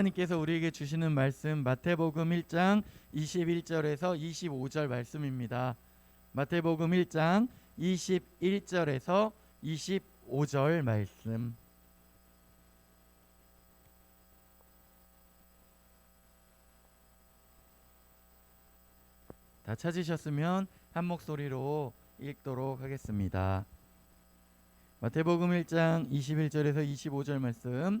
하나님께서 우리에게 주시는 말씀 마태복음 1장 21절에서 25절 말씀입니다. 마태복음 1장 21절에서 25절 말씀. 다 찾으셨으면 한 목소리로 읽도록 하겠습니다. 마태복음 1장 21절에서 25절 말씀.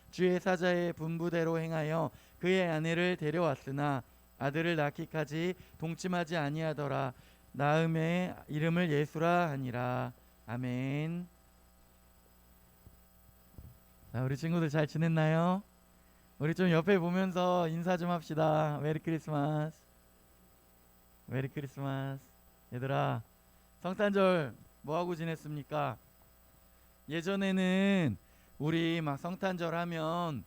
주의 사자의 분부대로 행하여 그의 아내를 데려왔으나 아들을 낳기까지 동침하지 아니하더라 나음의 이름을 예수라 하니라 아멘. 자, 우리 친구들 잘 지냈나요? 우리 좀 옆에 보면서 인사 좀 합시다. 메리 크리스마스. 메리 크리스마스. 얘들아, 성탄절 뭐 하고 지냈습니까? 예전에는 우리 막 성탄절 하면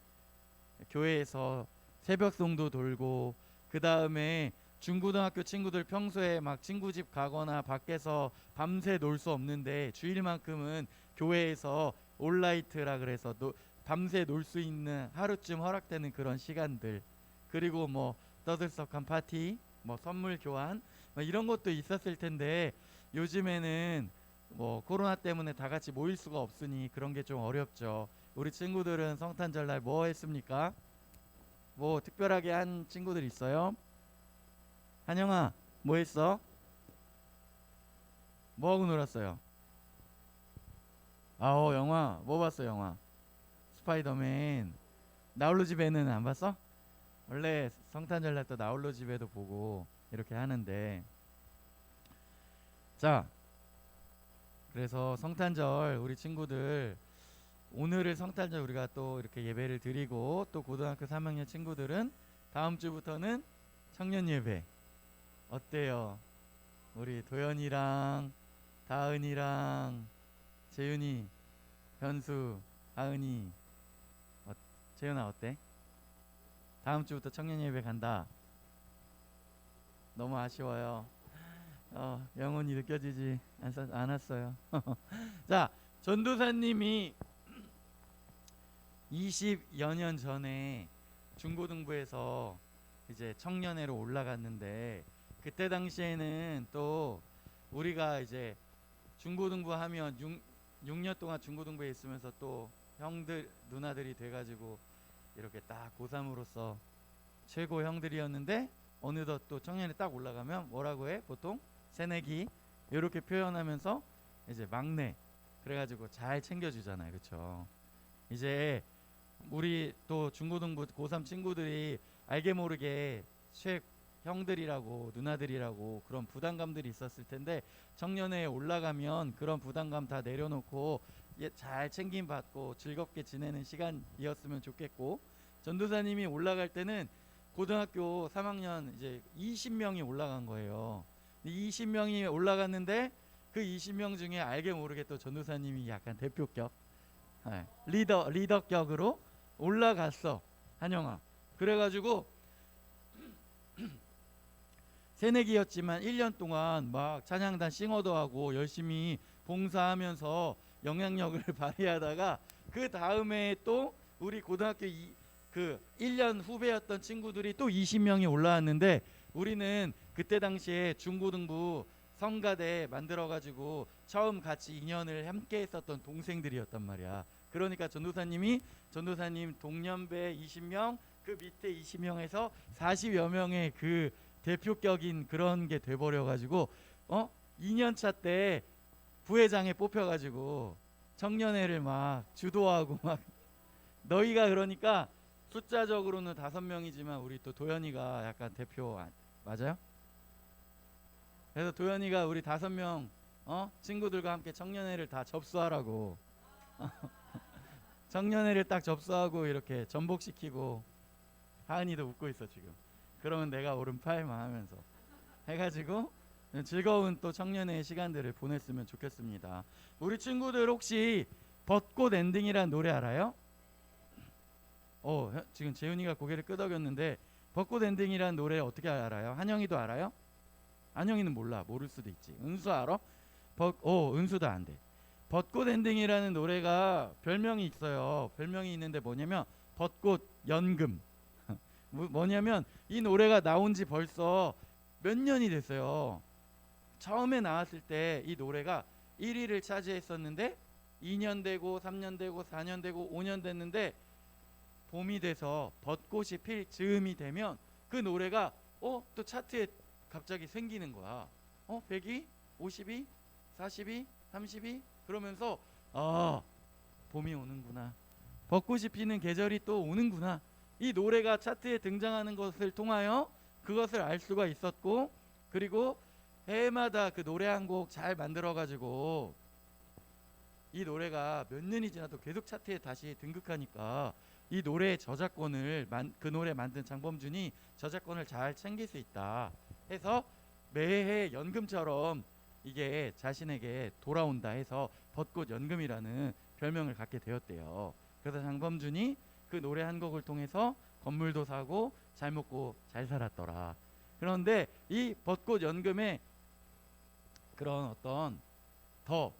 교회에서 새벽 송도 돌고 그 다음에 중고등학교 친구들 평소에 막 친구 집 가거나 밖에서 밤새 놀 수 없는데 주일만큼은 교회에서 올라이트라 그래서 노, 밤새 놀 수 있는 하루쯤 허락되는 그런 시간들. 그리고 뭐 떠들썩한 파티 뭐 선물 교환 뭐 이런 것도 있었을 텐데 요즘에는 뭐 코로나 때문에 다 같이 모일 수가 없으니 그런 게 좀 어렵죠. 우리 친구들은 성탄절 날 뭐 했습니까? 뭐 특별하게 한 친구들 있어요? 한영아, 뭐 했어? 뭐 하고 놀았어요? 아오 영화 뭐 봤어 영화? 스파이더맨. 나홀로 집에는 안 봤어? 원래 성탄절 날 또 나홀로 집에도 보고 이렇게 하는데 자 그래서 성탄절 우리 친구들 오늘을 성탄절 우리가 또 이렇게 예배를 드리고 또 고등학교 3학년 친구들은 다음 주부터는 청년 예배 어때요? 우리 도연이랑 다은이랑 재윤이, 현수, 아은이 어, 재윤아 어때? 다음 주부터 청년 예배 간다. 너무 아쉬워요. 어, 영혼이 느껴지지 않, 않았어요. 자, 전도사님이 20여 년 전에 중고등부에서 이제 청년회로 올라갔는데 그때 당시에는 또 우리가 이제 중고등부 하면 6, 6년 동안 중고등부에 있으면서 또 형들 누나들이 돼가지고 이렇게 딱 고3으로서 최고 형들이었는데 어느덧 또 청년에 딱 올라가면 뭐라고 해 보통 새내기 이렇게 표현하면서 이제 막내 그래가지고 잘 챙겨주잖아요 그렇죠 이제 우리 또 중고등부 고3 친구들이 알게 모르게 최 형들이라고 누나들이라고 그런 부담감들이 있었을 텐데 청년회에 올라가면 그런 부담감 다 내려놓고 예, 잘 챙김 받고 즐겁게 지내는 시간이었으면 좋겠고 전도사님이 올라갈 때는 고등학교 3학년 이제 20명이 올라간 거예요. 20명이 올라갔는데 그 20명 중에 알게 모르게 또 전도사님이 약간 대표격 네, 리더 리더격으로 올라갔어 한영아. 그래가지고 새내기였지만 1년 동안 막 찬양단 싱어도 하고 열심히 봉사하면서 영향력을 발휘하다가 그 다음에 또 우리 고등학교 이, 그 1년 후배였던 친구들이 또 20명이 올라왔는데 우리는 그때 당시에 중고등부 성가대 만들어 가지고 처음 같이 인연을 함께 했었던 동생들이었단 말이야. 그러니까 전도사님이 전도사님 동년배 20명 그 밑에 20명에서 40여 명의 그 대표격인 그런 게 돼버려 가지고 어 2년차 때 부회장에 뽑혀 가지고 청년회를 막 주도하고 막 너희가 그러니까 숫자적으로는 다섯 명이지만 우리 또 도현이가 약간 대표 아- 맞아요? 그래서 도현이가 우리 다섯 명 어? 친구들과 함께 청년회를 다 접수하라고 청년회를 딱 접수하고 이렇게 전복시키고 하은이도 웃고 있어 지금. 그러면 내가 오른팔만 하면서 해가지고 즐거운 또 청년의 시간들을 보냈으면 좋겠습니다. 우리 친구들 혹시 벚꽃 엔딩이란 노래 알아요? 어 혀- 지금 재훈이가 고개를 끄덕였는데 벚꽃 엔딩이란 노래 어떻게 알아요? 한영이도 알아요? 한영이는 몰라 모를 수도 있지. 은수 알아? 벚, 어 은수도 안 돼. 벚꽃 엔딩이라는 노래가 별명이 있어요. 별명이 있는데 뭐냐면 벚꽃 연금. 뭐- 뭐냐면 이 노래가 나온 지 벌써 몇 년이 됐어요. 처음에 나왔을 때 이 노래가 1위를 차지했었는데 2년 되고 3년 되고 4년 되고 5년 됐는데 봄이 돼서 벚꽃이 필 즈음이 되면 그 노래가 어 또 차트에 갑자기 생기는 거야. 어 100위, 52, 42, 32 그러면서 아 봄이 오는구나. 벚꽃이 피는 계절이 또 오는구나. 이 노래가 차트에 등장하는 것을 통하여 그것을 알 수가 있었고 그리고 해마다 그 노래 한 곡 잘 만들어 가지고 이 노래가 몇 년이 지나도 계속 차트에 다시 등극하니까 이 노래의 저작권을 만, 그 노래 만든 장범준이 저작권을 잘 챙길 수 있다 해서 매해 연금처럼 이게 자신에게 돌아온다 해서 벚꽃 연금이라는 별명을 갖게 되었대요. 그래서 장범준이 그 노래 한 곡을 통해서 건물도 사고 잘 먹고 잘 살았더라. 그런데 이 벚꽃 연금에 그런 어떤 더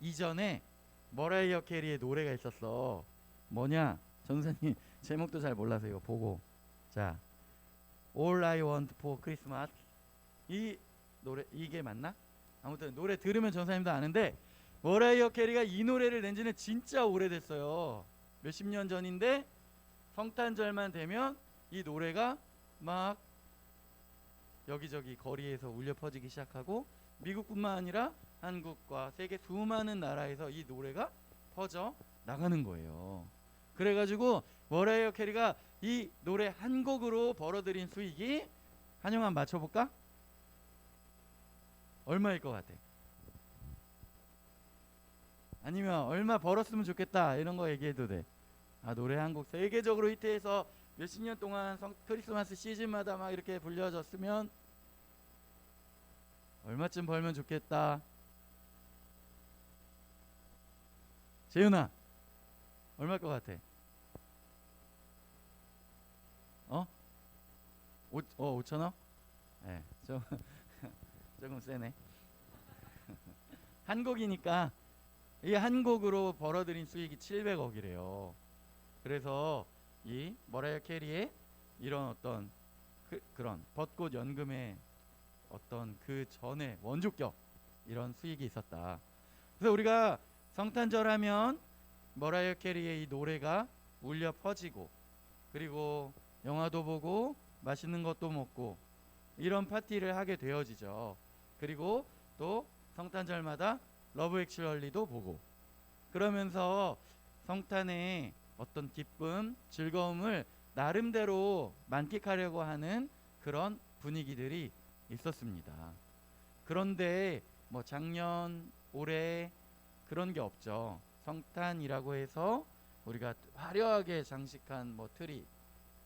이전에 머라이어 캐리의 노래가 있었어. 뭐냐? 전사님 제목도 잘 몰라서 이거 보고 자 All I Want for Christmas 이 노래 이게 맞나? 아무튼 노래 들으면 전사님도 아는데 머라이어 캐리가 이 노래를 낸 지는 진짜 오래됐어요. 몇십 년 전인데 성탄절만 되면 이 노래가 막 여기저기 거리에서 울려 퍼지기 시작하고 미국뿐만 아니라 한국과 세계 수많은 나라에서 이 노래가 퍼져 나가는 거예요. 그래가지고 머라이어 캐리가 이 노래 한 곡으로 벌어들인 수익이 한영한 맞춰볼까? 얼마일 것 같아? 아니면 얼마 벌었으면 좋겠다 이런 거 얘기해도 돼. 아 노래 한 곡 세계적으로 히트해서 몇십 년 동안 성, 크리스마스 시즌마다 막 이렇게 불려졌으면 얼마쯤 벌면 좋겠다. 재윤아 얼마일 것 같아? 어? 오, 어 5천 원? 네, 좀 조금 세네. 한 곡이니까 이한 곡으로 벌어들인 수익이 700억이래요. 그래서 이 머라이어 캐리의 이런 어떤 그, 그런 벚꽃 연금의 어떤 그 전에 원조격 이런 수익이 있었다. 그래서 우리가 성탄절 하면 머라이어 캐리의 이 노래가 울려 퍼지고 그리고 영화도 보고 맛있는 것도 먹고 이런 파티를 하게 되어지죠. 그리고 또 성탄절마다 러브 액츄얼리도 보고 그러면서 성탄의 어떤 기쁨, 즐거움을 나름대로 만끽하려고 하는 그런 분위기들이 있었습니다. 그런데 뭐 작년, 올해 그런 게 없죠. 성탄이라고 해서 우리가 화려하게 장식한 뭐 트리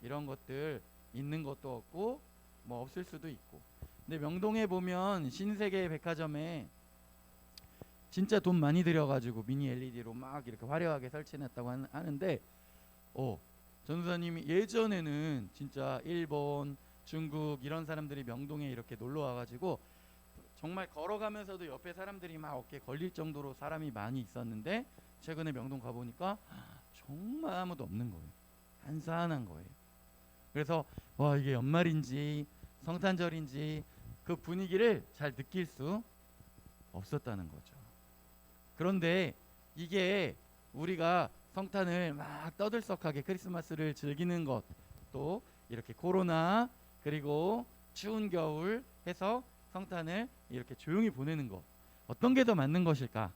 이런 것들 있는 것도 없고 뭐 없을 수도 있고. 근데 명동에 보면 신세계 백화점에 진짜 돈 많이 들여가지고 미니 LED로 막 이렇게 화려하게 설치해놨다고 한- 하는데, 어 전사님이 예전에는 진짜 일본, 중국 이런 사람들이 명동에 이렇게 놀러 와가지고 정말 걸어가면서도 옆에 사람들이 막 어깨 걸릴 정도로 사람이 많이 있었는데 최근에 명동 가보니까 정말 아무도 없는 거예요. 한산한 거예요. 그래서 와 이게 연말인지 성탄절인지 그 분위기를 잘 느낄 수 없었다는 거죠. 그런데 이게 우리가 성탄을 막 떠들썩하게 크리스마스를 즐기는 것 또 이렇게 코로나 그리고 추운 겨울 해서 성탄을 이렇게 조용히 보내는 것 어떤 게 더 맞는 것일까?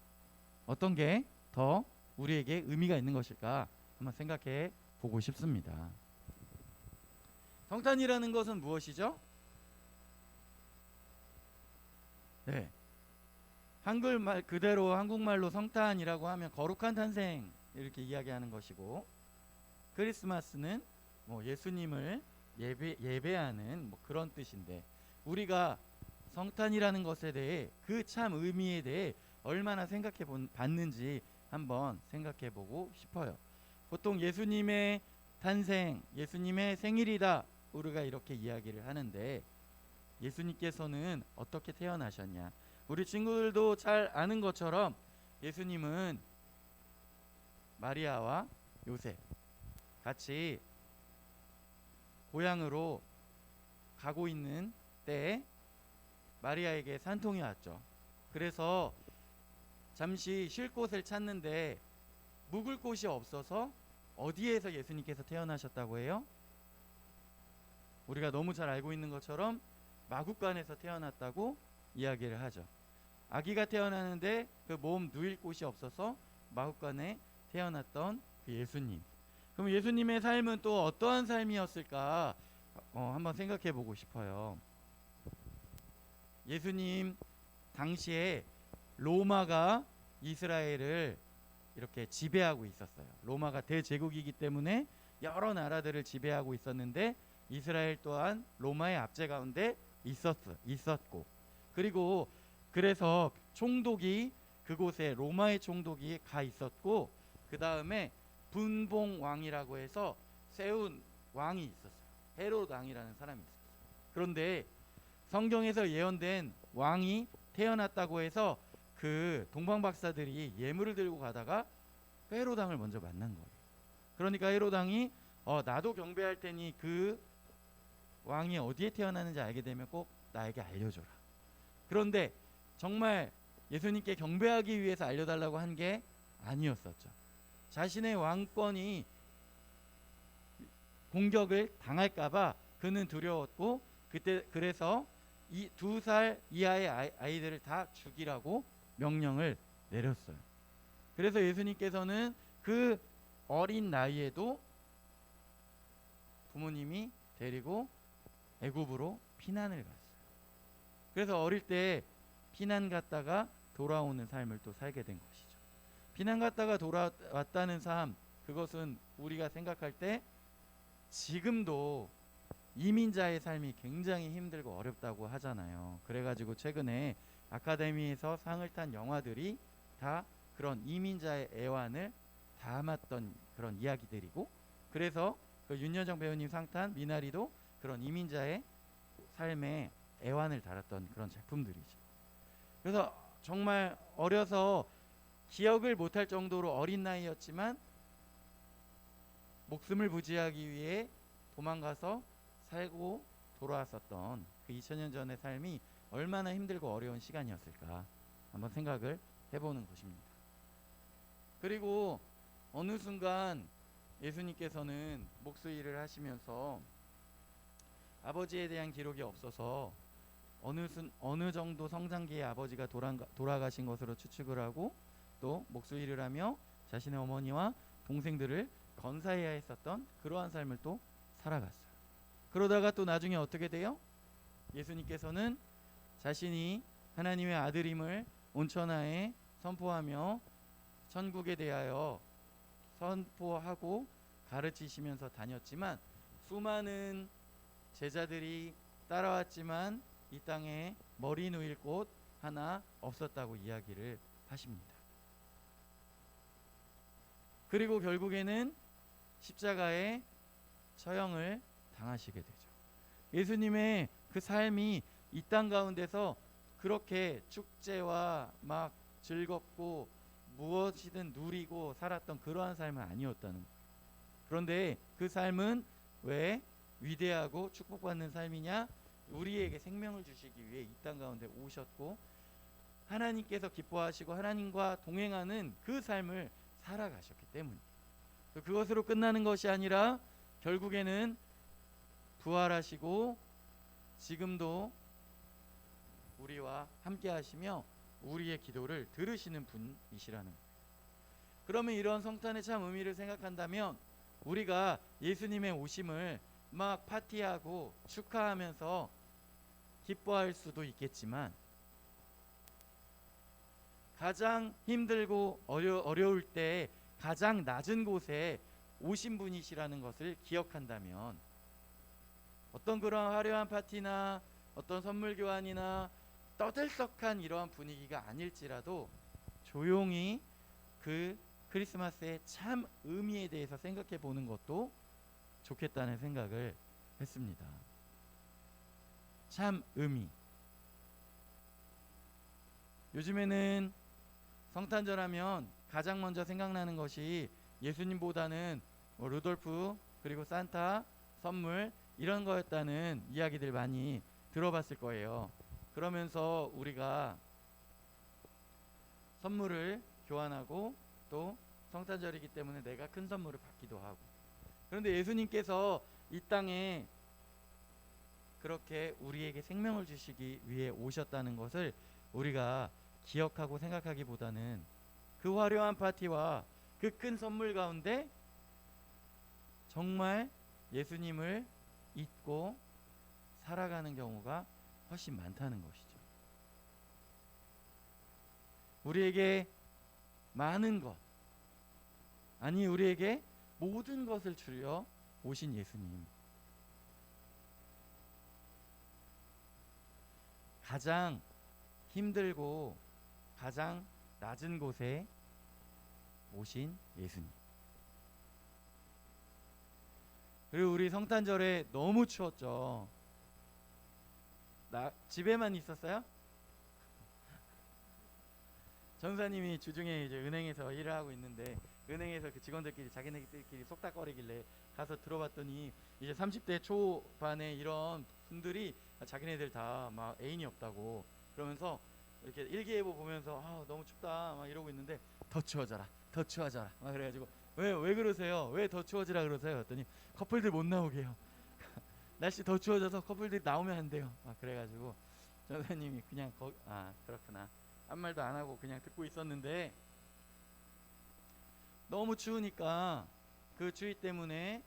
어떤 게 더 우리에게 의미가 있는 것일까? 한번 생각해 보고 싶습니다. 성탄이라는 것은 무엇이죠? 네. 한글말 그대로 한국말로 성탄이라고 하면 거룩한 탄생 이렇게 이야기하는 것이고 크리스마스는 뭐 예수님을 예배 예배하는 뭐 그런 뜻인데 우리가 성탄이라는 것에 대해 그 참 의미에 대해 얼마나 생각해 본 봤는지 한번 생각해 보고 싶어요. 보통 예수님의 탄생, 예수님의 생일이다 우리가 이렇게 이야기를 하는데 예수님께서는 어떻게 태어나셨냐? 우리 친구들도 잘 아는 것처럼 예수님은 마리아와 요셉 같이 고향으로 가고 있는 때에 마리아에게 산통이 왔죠. 그래서 잠시 쉴 곳을 찾는데 묵을 곳이 없어서 어디에서 예수님께서 태어나셨다고 해요? 우리가 너무 잘 알고 있는 것처럼 마국간에서 태어났다고 이야기를 하죠. 아기가 태어나는데 그 몸 누일 곳이 없어서 마국간에 태어났던 그 예수님. 그럼 예수님의 삶은 또 어떠한 삶이었을까? 어, 한번 생각해 보고 싶어요. 예수님 당시에 로마가 이스라엘을 이렇게 지배하고 있었어요. 로마가 대제국이기 때문에 여러 나라들을 지배하고 있었는데 이스라엘 또한 로마의 압제 가운데 있었 있었고 그리고 그래서 총독이 그곳에 로마의 총독이 가 있었고 그 다음에 분봉 왕이라고 해서 세운 왕이 있었어요. 헤롯 왕이라는 사람이 있었어요. 그런데 성경에서 예언된 왕이 태어났다고 해서 그 동방 박사들이 예물을 들고 가다가 헤롯 왕을 먼저 만난 거예요. 그러니까 헤롯 왕이 어 나도 경배할 테니 그 왕이 어디에 태어나는지 알게 되면 꼭 나에게 알려줘라. 그런데 정말 예수님께 경배하기 위해서 알려달라고 한 게 아니었었죠. 자신의 왕권이 공격을 당할까봐 그는 두려웠고 그때 그래서 이 두 살 이하의 아이, 아이들을 다 죽이라고 명령을 내렸어요. 그래서 예수님께서는 그 어린 나이에도 부모님이 데리고 애굽으로 피난을 갔어요. 그래서 어릴 때 피난 갔다가 돌아오는 삶을 또 살게 된 것이죠. 피난 갔다가 돌아왔다는 삶 그것은 우리가 생각할 때 지금도 이민자의 삶이 굉장히 힘들고 어렵다고 하잖아요. 그래가지고 최근에 아카데미에서 상을 탄 영화들이 다 그런 이민자의 애환을 담았던 그런 이야기들이고 그래서 그 윤여정 배우님 상탄 미나리도 그런 이민자의 삶의 애환을 달았던 그런 작품들이죠. 그래서 정말 어려서 기억을 못할 정도로 어린 나이였지만 목숨을 부지하기 위해 도망가서 살고 돌아왔었던 그 2000년 전의 삶이 얼마나 힘들고 어려운 시간이었을까 한번 생각을 해보는 것입니다. 그리고 어느 순간 예수님께서는 목수 일을 하시면서 아버지에 대한 기록이 없어서 어느 순, 어느 정도 성장기에 아버지가 돌아, 돌아가신 것으로 추측을 하고 또 목수일을 하며 자신의 어머니와 동생들을 건사해야 했었던 그러한 삶을 또 살아갔어요. 그러다가 또 나중에 어떻게 돼요? 예수님께서는 자신이 하나님의 아들임을 온천하에 선포하며 천국에 대하여 선포하고 가르치시면서 다녔지만 수많은 제자들이 따라왔지만 이 땅에 머리 누일 곳 하나 없었다고 이야기를 하십니다. 그리고 결국에는 십자가에 처형을 당하시게 되죠. 예수님의 그 삶이 이 땅 가운데서 그렇게 축제와 막 즐겁고 무엇이든 누리고 살았던 그러한 삶은 아니었다는 거예요. 그런데 그 삶은 왜 위대하고 축복받는 삶이냐? 우리에게 생명을 주시기 위해 이 땅 가운데 오셨고 하나님께서 기뻐하시고 하나님과 동행하는 그 삶을 살아가셨기 때문이에요. 그것으로 끝나는 것이 아니라 결국에는 부활하시고 지금도 우리와 함께 하시며 우리의 기도를 들으시는 분이시라는. 그러면 이런 성탄의 참 의미를 생각한다면 우리가 예수님의 오심을 막 파티하고 축하하면서 기뻐할 수도 있겠지만 가장 힘들고 어려, 어려울 때 가장 낮은 곳에 오신 분이시라는 것을 기억한다면 어떤 그런 화려한 파티나 어떤 선물 교환이나 떠들썩한 이러한 분위기가 아닐지라도 조용히 그 크리스마스의 참 의미에 대해서 생각해 보는 것도 좋겠다는 생각을 했습니다. 참 의미. 요즘에는 성탄절 하면 가장 먼저 생각나는 것이 예수님보다는 뭐 루돌프 그리고 산타 선물 이런 거였다는 이야기들 많이 들어봤을 거예요. 그러면서 우리가 선물을 교환하고 또 성탄절이기 때문에 내가 큰 선물을 받기도 하고 그런데 예수님께서 이 땅에 그렇게 우리에게 생명을 주시기 위해 오셨다는 것을 우리가 기억하고 생각하기보다는 그 화려한 파티와 그 큰 선물 가운데 정말 예수님을 잊고 살아가는 경우가 훨씬 많다는 것이죠. 우리에게 많은 것, 아니 우리에게 모든 것을 주려 오신 예수님. 가장 힘들고 가장 낮은 곳에 오신 예수님. 그리고 우리 성탄절에 너무 추웠죠. 나 집에만 있었어요? 전사님이 주중에 이제 은행에서 일을 하고 있는데 은행에서 그 직원들끼리 자기네들끼리 속닥거리길래 가서 들어봤더니 이제 30대 초반에 이런 분들이 자기네들 다 막 애인이 없다고 그러면서 이렇게 일기예보 보면서 아 너무 춥다 막 이러고 있는데 더 추워져라 더 추워져라 막 그래가지고 왜 왜 그러세요? 왜 더 추워지라 그러세요? 했더니 커플들 못 나오게 요. 날씨 더 추워져서 커플들이 나오면 안 돼요. 막 그래가지고 전사님이 그냥 거, 아 그렇구나. 아무 말도 안 하고 그냥 듣고 있었는데 너무 추우니까 그 추위 때문에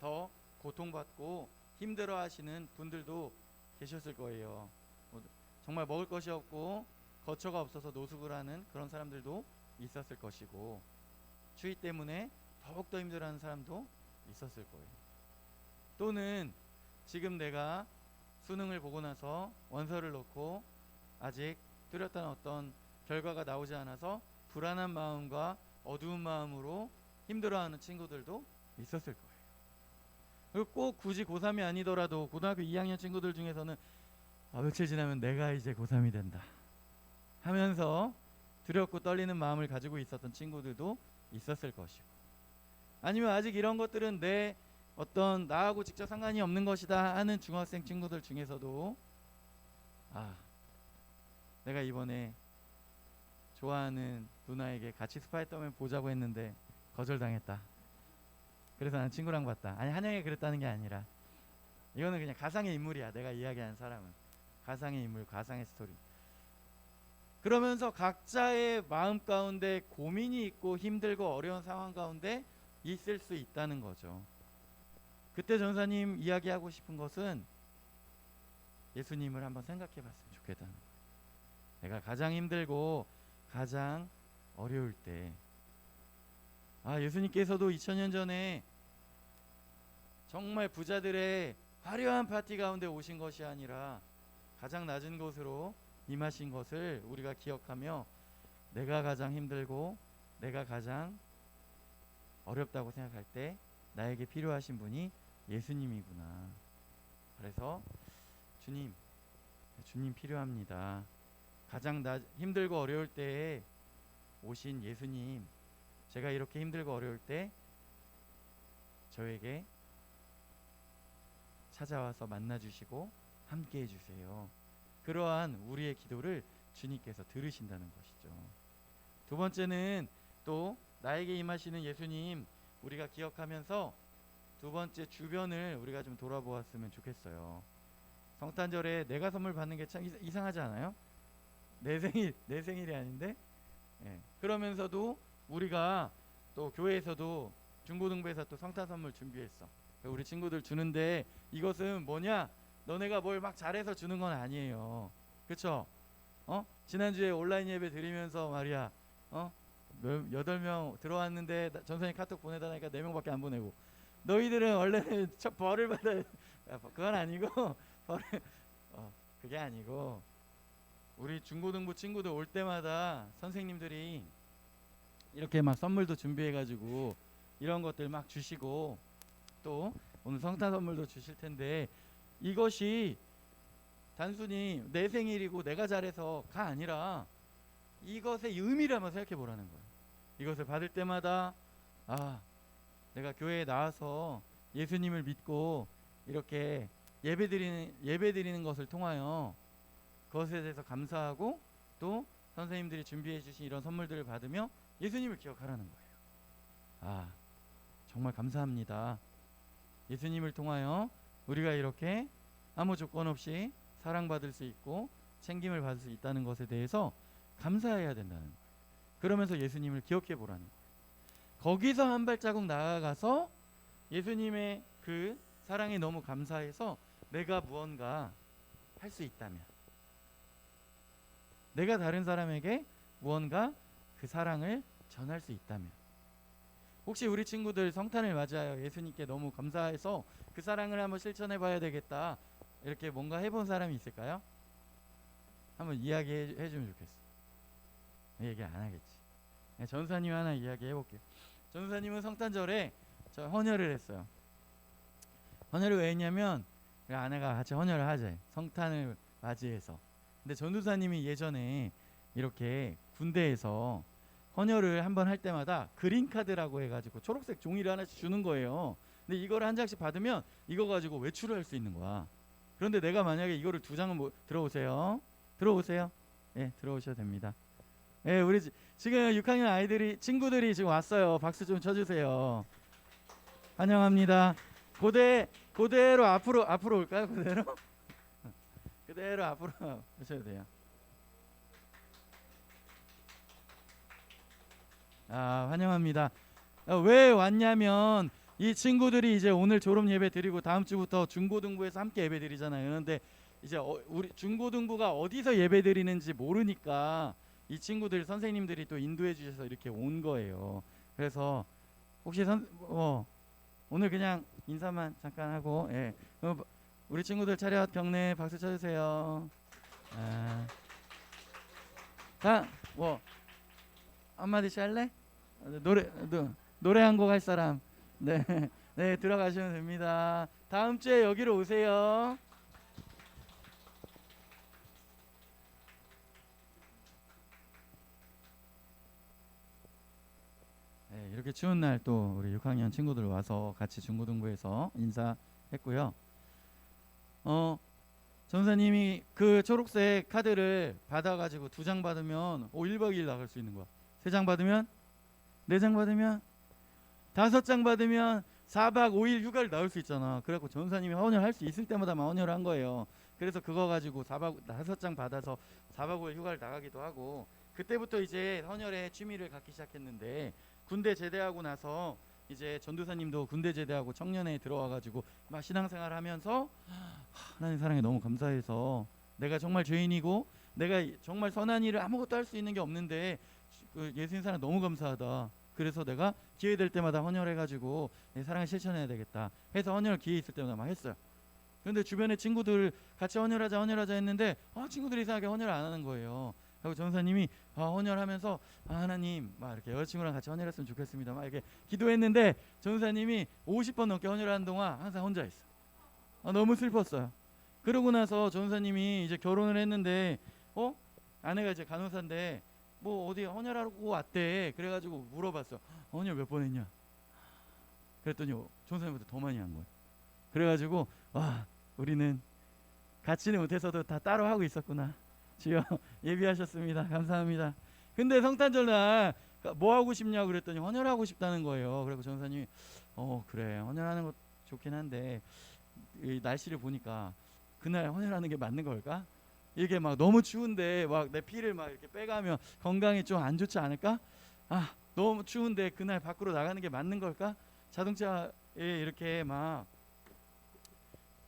더 고통받고 힘들어 하시는 분들도 계셨을 거예요. 뭐 정말 먹을 것이 없고 거처가 없어서 노숙을 하는 그런 사람들도 있었을 것이고 추위 때문에 더욱더 힘들어하는 사람도 있었을 거예요. 또는 지금 내가 수능을 보고 나서 원서를 넣고 아직 뚜렷한 어떤 결과가 나오지 않아서 불안한 마음과 어두운 마음으로 힘들어하는 친구들도 있었을 거예요. 그리고 꼭 굳이 고3이 아니더라도 고등학교 2학년 친구들 중에서는 아, 며칠 지나면 내가 이제 고3이 된다 하면서 두렵고 떨리는 마음을 가지고 있었던 친구들도 있었을 것이고 아니면 아직 이런 것들은 내 어떤 나하고 직접 상관이 없는 것이다 하는 중학생 친구들 중에서도 아 내가 이번에 좋아하는 누나에게 같이 스파이더맨 보자고 했는데 거절당했다. 그래서 난 친구랑 봤다. 아니 한영이 그랬다는 게 아니라 이거는 그냥 가상의 인물이야. 내가 이야기하는 사람은 가상의 인물, 가상의 스토리. 그러면서 각자의 마음 가운데 고민이 있고 힘들고 어려운 상황 가운데 있을 수 있다는 거죠. 그때 전사님 이야기하고 싶은 것은 예수님을 한번 생각해 봤으면 좋겠다는 거예요. 내가 가장 힘들고 가장 어려울 때 아, 예수님께서도 2000년 전에 정말 부자들의 화려한 파티 가운데 오신 것이 아니라 가장 낮은 곳으로 임하신 것을 우리가 기억하며 내가 가장 힘들고 내가 가장 어렵다고 생각할 때 나에게 필요하신 분이 예수님이구나. 그래서 주님, 주님 필요합니다. 가장 나, 힘들고 어려울 때에 오신 예수님, 제가 이렇게 힘들고 어려울 때 저에게 찾아와서 만나주시고 함께 해주세요. 그러한 우리의 기도를 주님께서 들으신다는 것이죠. 두 번째는 또 나에게 임하시는 예수님 우리가 기억하면서 두 번째 주변을 우리가 좀 돌아보았으면 좋겠어요. 성탄절에 내가 선물 받는 게 참 이상하지 않아요? 내 생일 내 생일이 아닌데? 예. 그러면서도 우리가 또 교회에서도 중고등부에서 또 성탄 선물 준비했어. 우리 친구들 주는데 이것은 뭐냐? 너네가 뭘 막 잘해서 주는 건 아니에요. 그쵸? 어? 지난주에 온라인 예배 드리면서 말이야. 어? 몇- 여덟 명 들어왔는데 나- 전선이 카톡 보내달라니까 네 명밖에 안 보내고. 너희들은 원래는 첫 벌을 받아야 야, 그건 아니고 벌을 어, 그게 아니고 우리 중고등부 친구들 올 때마다 선생님들이 이렇게 막 선물도 준비해가지고 이런 것들 막 주시고 또 오늘 성탄 선물도 주실 텐데 이것이 단순히 내 생일이고 내가 잘해서가 아니라 이것의 의미를 한번 생각해 보라는 거예요. 이것을 받을 때마다 아 내가 교회에 나와서 예수님을 믿고 이렇게 예배 드리는 예배 드리는 것을 통하여 그것에 대해서 감사하고 또 선생님들이 준비해 주신 이런 선물들을 받으며 예수님을 기억하라는 거예요. 아 정말 감사합니다. 예수님을 통하여 우리가 이렇게 아무 조건 없이 사랑받을 수 있고 챙김을 받을 수 있다는 것에 대해서 감사해야 된다는 거예요. 그러면서 예수님을 기억해 보라는 거예요. 거기서 한 발자국 나아가서 예수님의 그 사랑에 너무 감사해서 내가 무언가 할 수 있다면 내가 다른 사람에게 무언가 그 사랑을 전할 수 있다면 혹시 우리 친구들 성탄을 맞이하여 예수님께 너무 감사해서 그 사랑을 한번 실천해 봐야 되겠다 이렇게 뭔가 해본 사람이 있을까요? 한번 이야기해 해 주면 좋겠어. 얘기 안 하겠지. 네, 전사님 하나 이야기해 볼게요. 전사님은 성탄절에 저 헌혈을 했어요. 헌혈을 왜 했냐면 우리 아내가 같이 헌혈을 하재. 성탄을 맞이해서. 근데 전도사님이 예전에 이렇게 군대에서 헌혈을 한 번 할 때마다 그린 카드라고 해가지고 초록색 종이를 하나씩 주는 거예요. 근데 이거를 한 장씩 받으면 이거 가지고 외출을 할 수 있는 거야. 그런데 내가 만약에 이거를 두 장을 뭐, 들어오세요. 들어오세요. 예, 들어오셔도 됩니다. 예, 우리 지, 지금 6학년 아이들이 친구들이 지금 왔어요. 박수 좀 쳐주세요. 환영합니다. 고대 고대로 앞으로 앞으로 올까요? 그대로 그대로 앞으로 오셔도 돼요. 아 환영합니다. 어, 왜 왔냐면 이 친구들이 이제 오늘 졸업 예배 드리고 다음 주부터 중고등부에서 함께 예배 드리잖아요. 그런데 이제 어, 우리 중고등부가 어디서 예배 드리는지 모르니까 이 친구들 선생님들이 또 인도해 주셔서 이렇게 온 거예요. 그래서 혹시 선 어, 오늘 그냥 인사만 잠깐 하고 예. 어, 우리 친구들 차렷 경례 박수 쳐주세요. 아. 자, 뭐 한마디씩 할래? 어, 노래 노, 노래 한 곡 할 사람. 네, 네 들어가시면 됩니다. 다음 주에 여기로 오세요. 네, 이렇게 추운 날 또 우리 6학년 친구들 와서 같이 중고등부에서 인사했고요. 어, 전사님이 그 초록색 카드를 받아가지고 두 장 받으면 오 1박 2일 나갈 수 있는 거야. 세 장 받으면 네 장 받으면 다섯 장 받으면 4박 5일 휴가를 나올 수 있잖아. 그래갖고 전사님이 헌혈 할 수 있을 때마다만 헌혈을 한 거예요. 그래서 그거 가지고 4박 다섯 장 받아서 4박 5일 휴가를 나가기도 하고 그때부터 이제 헌혈에 취미를 갖기 시작했는데 군대 제대하고 나서 이제 전도사님도 군대 제대하고 청년회에 들어와가지고 막 신앙생활 하면서 하나님 사랑에 너무 감사해서 내가 정말 죄인이고 내가 정말 선한 일을 아무것도 할 수 있는 게 없는데 그 예수님 사랑 너무 감사하다. 그래서 내가 기회 될 때마다 헌혈해가지고 내 사랑을 실천해야 되겠다. 해서 헌혈 기회 있을 때마다 막 했어요. 그런데 주변에 친구들 같이 헌혈하자 헌혈하자 했는데 아 친구들이 이상하게 헌혈 안 하는 거예요. 그리고 전사님이 아, 헌혈하면서 아, 하나님 막 이렇게 여자친구랑 같이 헌혈했으면 좋겠습니다. 막 이렇게 기도했는데 전사님이 50번 넘게 헌혈하는 동안 항상 혼자 있어. 아, 너무 슬펐어요. 그러고 나서 전사님이 이제 결혼을 했는데 어 아내가 이제 간호사인데 뭐 어디 헌혈하고 왔대. 그래가지고 물어봤어. 헌혈 몇 번 했냐? 그랬더니 전사님보다 더 많이 한 거예요. 그래가지고 와 우리는 같이는 못해서도 다 따로 하고 있었구나. 주여 예비하셨습니다. 감사합니다. 근데 성탄절 날 뭐 하고 싶냐고 그랬더니 헌혈하고 싶다는 거예요. 그리고 전사님이 어 그래 헌혈하는 것 좋긴 한데 이 날씨를 보니까 그날 헌혈하는 게 맞는 걸까? 이게 막 너무 추운데 막 내 피를 막 이렇게 빼가면 건강에 좀 안 좋지 않을까? 아 너무 추운데 그날 밖으로 나가는 게 맞는 걸까? 자동차에 이렇게 막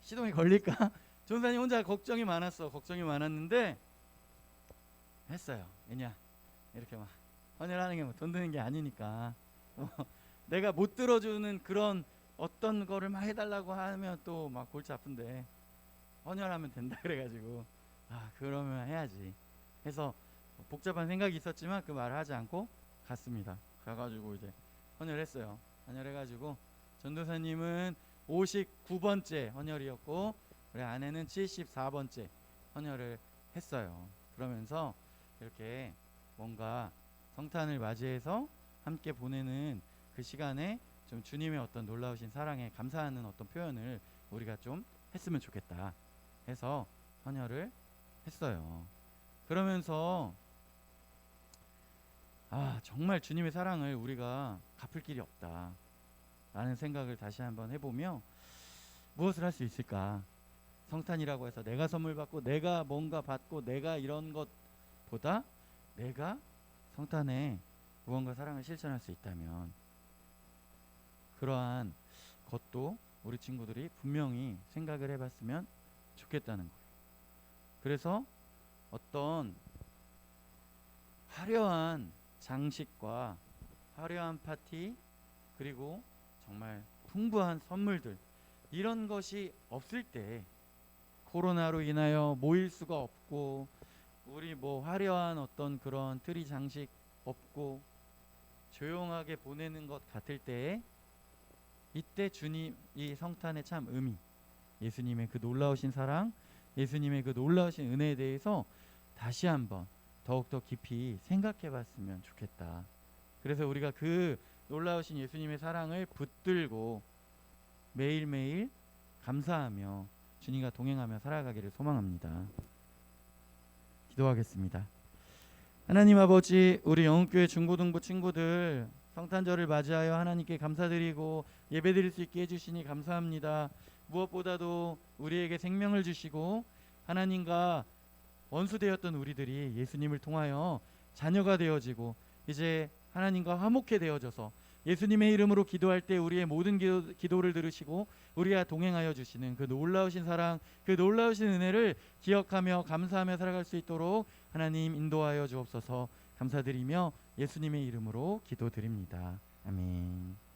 시동이 걸릴까? 전사님 혼자 걱정이 많았어. 걱정이 많았는데 했어요. 왜냐? 이렇게 막 헌혈하는 게 뭐 돈 드는 게 아니니까. 어, 내가 못 들어주는 그런 어떤 거를 막 해달라고 하면 또 막 골치 아픈데 헌혈하면 된다 그래가지고 아 그러면 해야지. 해서 복잡한 생각이 있었지만 그 말을 하지 않고 갔습니다. 가가지고 이제 헌혈했어요. 헌혈해가지고 전도사님은 59번째 헌혈이었고 우리 아내는 74번째 헌혈을 했어요. 그러면서 이렇게 뭔가 성탄을 맞이해서 함께 보내는 그 시간에 좀 주님의 어떤 놀라우신 사랑에 감사하는 어떤 표현을 우리가 좀 했으면 좋겠다 해서 헌혈을 했어요. 그러면서 아 정말 주님의 사랑을 우리가 갚을 길이 없다 라는 생각을 다시 한번 해보며 무엇을 할 수 있을까 성탄이라고 해서 내가 선물 받고 내가 뭔가 받고 내가 이런 것 보다 내가 성탄에 무언가 사랑을 실천할 수 있다면 그러한 것도 우리 친구들이 분명히 생각을 해봤으면 좋겠다는 거예요. 그래서 어떤 화려한 장식과 화려한 파티 그리고 정말 풍부한 선물들 이런 것이 없을 때 코로나로 인하여 모일 수가 없고 우리 뭐 화려한 어떤 그런 트리 장식 없고 조용하게 보내는 것 같을 때에 이때 주님 이 성탄의 참 의미 예수님의 그 놀라우신 사랑 예수님의 그 놀라우신 은혜에 대해서 다시 한번 더욱더 깊이 생각해 봤으면 좋겠다. 그래서 우리가 그 놀라우신 예수님의 사랑을 붙들고 매일매일 감사하며 주님과 동행하며 살아가기를 소망합니다. 기도하겠습니다. 하나님 아버지, 우리 영웅교회 중고등부 친구들 성탄절을 맞이하여 하나님께 감사드리고 예배드릴 수 있게 해주시니 감사합니다. 무엇보다도 우리에게 생명을 주시고 하나님과 원수되었던 우리들이 예수님을 통하여 자녀가 되어지고 이제 하나님과 화목해 되어져서 예수님의 이름으로 기도할 때 우리의 모든 기도, 기도 를 들으시고 우리와 동행하여 주시는 그 놀라우신 사랑, 그 놀라우신 은혜를 기억하며 감사하며 살아갈 수 있도록 하나님 인도하여 주옵소서 감사드리며 예수님의 이름으로 기도드립니다. 아멘.